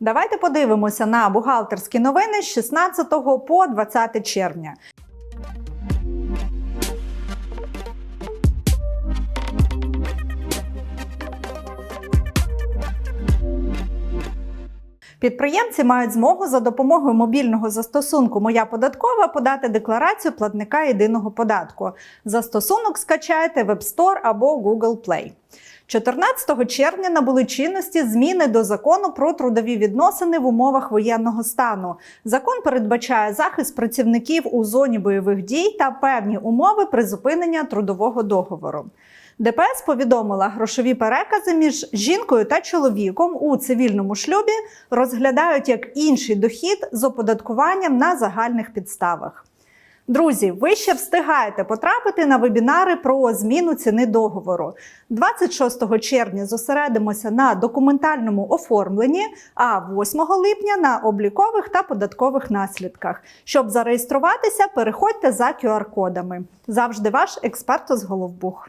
Давайте подивимося на бухгалтерські новини з 16 по 20 червня. Підприємці мають змогу за допомогою мобільного застосунку Моя податкова подати декларацію платника єдиного податку. Застосунок скачайте в App Store або Google Play. 14 червня набули чинності зміни до закону про трудові відносини в умовах воєнного стану. Закон передбачає захист працівників у зоні бойових дій та певні умови призупинення трудового договору. ДПС повідомила, грошові перекази між жінкою та чоловіком у цивільному шлюбі розглядають як інший дохід з оподаткуванням на загальних підставах. Друзі, ви ще встигаєте потрапити на вебінари про зміну ціни договору. 26 червня зосередимося на документальному оформленні, а 8 липня на облікових та податкових наслідках. Щоб зареєструватися, переходьте за QR-кодами. Завжди ваш експерт з Головбух.